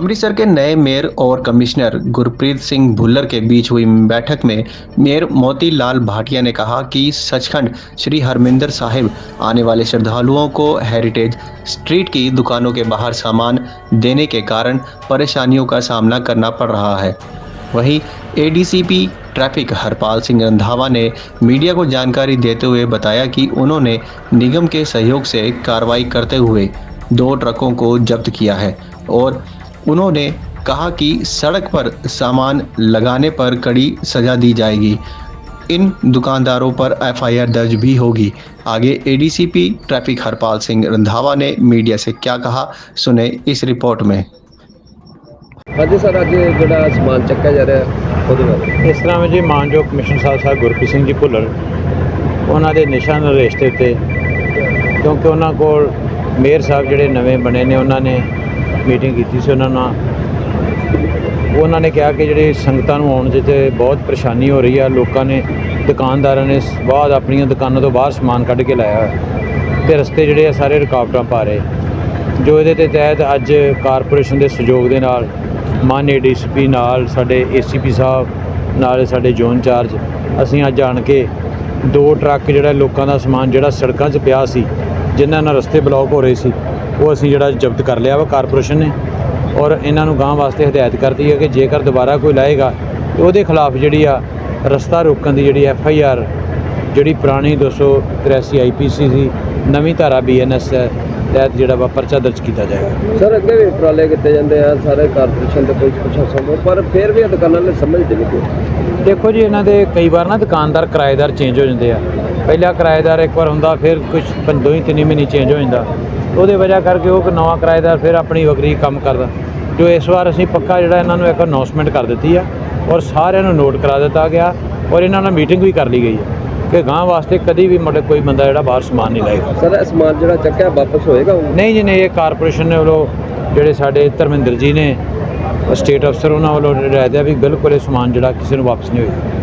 अमृतसर के नए मेयर और कमिश्नर गुरप्रीत सिंह भुल्लर के बीच हुई बैठक में मेयर मोती लाल भाटिया ने कहा कि सचखंड श्री हरमिंदर साहिब आने वाले श्रद्धालुओं को हेरिटेज स्ट्रीट की दुकानों के बाहर सामान देने के कारण परेशानियों का सामना करना पड़ रहा है। वहीं एडीसीपी ट्रैफ़िक हरपाल सिंह रंधावा ने मीडिया को जानकारी देते हुए बताया कि उन्होंने निगम के सहयोग से कार्रवाई करते हुए दो ट्रकों को जब्त किया है और उन्होंने कहा कि सड़क पर सामान लगाने पर कड़ी सजा दी जाएगी इन दुकानदारों पर एफआईआर दर्ज भी होगी आगे एडीसीपी ट्रैफिक हरपाल सिंह रंधावा ने मीडिया से क्या कहा सुने इस रिपोर्ट में ਹਾਂਜੀ ਸਰ ਅੱਜ ਜਿਹੜਾ ਸਮਾਨ ਚੱਕਿਆ ਜਾ ਰਿਹਾ ਉਹਦੇ ਬਾਰੇ ਇਸ ਤਰ੍ਹਾਂ ਵਿੱਚ ਜੀ ਮਾਨਯੋਗ ਕਮਿਸ਼ਨ ਸਾਹਿਬ ਸਾਹਿਬ ਗੁਰਪ੍ਰੀਤ ਸਿੰਘ ਜੀ ਭੁੱਲਰ ਉਹਨਾਂ ਦੇ ਨਿਸ਼ਾ ਨਿਰਦੇਸ਼ ਦੇ ਉੱਤੇ ਕਿਉਂਕਿ ਉਹਨਾਂ ਕੋਲ ਮੇਅਰ ਸਾਹਿਬ ਜਿਹੜੇ ਨਵੇਂ ਬਣੇ ਨੇ ਉਹਨਾਂ ਨੇ ਮੀਟਿੰਗ ਕੀਤੀ ਸੀ ਉਹਨਾਂ ਨਾਲ। ਉਹਨਾਂ ਨੇ ਕਿਹਾ ਕਿ ਜਿਹੜੇ ਸੰਗਤਾਂ ਨੂੰ ਆਉਣ 'ਚ ਤੇ ਬਹੁਤ ਪਰੇਸ਼ਾਨੀ ਹੋ ਰਹੀ ਆ, ਲੋਕਾਂ ਨੇ, ਦੁਕਾਨਦਾਰਾਂ ਨੇ ਬਾਅਦ ਆਪਣੀਆਂ ਦੁਕਾਨਾਂ ਤੋਂ ਬਾਹਰ ਸਮਾਨ ਕੱਢ ਕੇ ਲਾਇਆ ਹੋਇਆ। ਤੇ ਰਸਤੇ ਜਿਹੜੇ ਆ ਸਾਰੇ ਰੁਕਾਵਟਾਂ ਪਾ ਰਹੇ। ਜੋ ਇਹਦੇ ਤੇ ਤਹਿਤ ਅੱਜ ਕਾਰਪੋਰੇਸ਼ਨ ਦੇ ਸਹਿਯੋਗ ਦੇ ਨਾਲ ਮਾਨਯ ਡੀਸੀਪੀ ਨਾਲ, ਸਾਡੇ ਏਸੀਪੀ ਸਾਹਿਬ ਨਾਲ ਸਾਡੇ ਜ਼ੋਨ ਇੰਚਾਰਜ, ਅਸੀਂ ਅੱਜ ਆਣ ਕੇ ਦੋ ਟਰੱਕ ਜਿਹੜਾ ਲੋਕਾਂ ਦਾ ਸਮਾਨ ਜਿਹੜਾ ਸੜਕਾਂ 'ਚ ਪਿਆ ਸੀ, ਜਿਨ੍ਹਾਂ ਨਾਲ ਰਸਤੇ ਬਲੌਕ ਹੋ ਰਹੇ ਸੀ ਉਹ ਅਸੀਂ ਜਿਹੜਾ ਜ਼ਬਤ ਕਰ ਲਿਆ ਵਾ ਕਾਰਪੋਰੇਸ਼ਨ ਨੇ ਔਰ ਇਹਨਾਂ ਨੂੰ ਗਾਂ ਵਾਸਤੇ ਹਦਾਇਤ ਕਰਤੀ ਹੈ ਕਿ ਜੇਕਰ ਦੁਬਾਰਾ ਕੋਈ ਲਾਏਗਾ ਤੇ ਉਹਦੇ ਖਿਲਾਫ ਜਿਹੜੀ ਆ ਰਸਤਾ ਰੋਕਣ ਦੀ ਜਿਹੜੀ ਐਫ ਆਈ ਆਰ ਜਿਹੜੀ ਪੁਰਾਣੀ 283 ਆਈਪੀਸੀ ਸੀ ਨਵੀਂ ਧਾਰਾ ਬੀਐਨਐਸ ਹੈ ਤਹਿਤ ਜਿਹੜਾ ਵਾ ਪਰਚਾ ਦਰਜ ਕੀਤਾ ਜਾਏਗਾ। ਸਰ ਅੱਗੇ ਵੀ ਉਪਰਾਲੇ ਕੀਤੇ ਜਾਂਦੇ ਆ ਸਾਰੇ ਕਾਰਪੋਰੇਸ਼ਨ ਤੇ ਕੋਈ ਪ੍ਰਸ਼ਾਸਨ ਤੋਂ ਪਰ ਫਿਰ ਵੀ ਦੁਕਾਨਾਂ ਨੇ ਸਮਝਦੇ ਨਹੀਂ ਕੋਈ। ਦੇਖੋ ਜੀ ਇਹਨਾਂ ਦੇ ਕਈ ਵਾਰ ਨਾ ਦੁਕਾਨਦਾਰ ਕਿਰਾਏਦਾਰ ਚੇਂਜ ਹੋ ਜਾਂਦੇ ਆ। ਪਹਿਲਾ ਕਿਰਾਏਦਾਰ ਇੱਕ ਵਾਰ ਹੁੰਦਾ ਫਿਰ ਕੁਝ ਦੋ ਹੀ ਤਿੰਨ ਮਹੀਨੇ ਚੇਂਜ ਹੋ ਜਾਂਦਾ। ਉਹਦੇ ਵਜ੍ਹਾ ਕਰਕੇ ਉਹ ਇੱਕ ਨਵਾਂ ਕਿਰਾਏਦਾਰ ਫਿਰ ਆਪਣੀ ਵਗਰੀ ਕੰਮ ਕਰਦਾ। ਜੋ ਇਸ ਵਾਰ ਅਸੀਂ ਪੱਕਾ ਜਿਹੜਾ ਇਹਨਾਂ ਨੂੰ ਇੱਕ ਅਨਾਉਂਸਮੈਂਟ ਕਰ ਦਿੱਤੀ ਆ ਔਰ ਸਾਰਿਆਂ ਨੂੰ ਨੋਟ ਕਰਾ ਦਿੱਤਾ ਗਿਆ ਔਰ ਇਹਨਾਂ ਨਾਲ ਮੀਟਿੰਗ ਵੀ ਕਰ ਲਈ ਗਈ ਹੈ ਕਿ ਗਾਂ ਵਾਸਤੇ ਕਦੀ ਵੀ ਮਤਲਬ ਕੋਈ ਬੰਦਾ ਜਿਹੜਾ ਬਾਹਰ ਸਮਾਨ ਨਹੀਂ ਲਾਏਗਾ। ਸਰ ਇਹ ਸਮਾਨ ਜਿਹੜਾ ਚੱਕਿਆ ਵਾਪਸ ਹੋਏਗਾ? ਨਹੀਂ ਜੀ ਨਹੀਂ ਇਹ ਕਾਰਪੋਰੇਸ਼ਨ ਨੇ ਵੱਲੋਂ ਜਿਹੜੇ ਸਾਡੇ ਧਰਮਿੰਦਰ ਜੀ ਨੇ ਸਟੇਟ ਅਫਸਰ ਉਹਨਾਂ ਵੱਲੋਂ ਹਦਾਇਤ ਹੈ ਵੀ ਬਿਲਕੁਲ ਇਹ ਸਮਾਨ ਜਿਹੜਾ ਕਿਸੇ ਨੂੰ ਵਾਪਸ ਨਹੀਂ ਹੋਏਗਾ।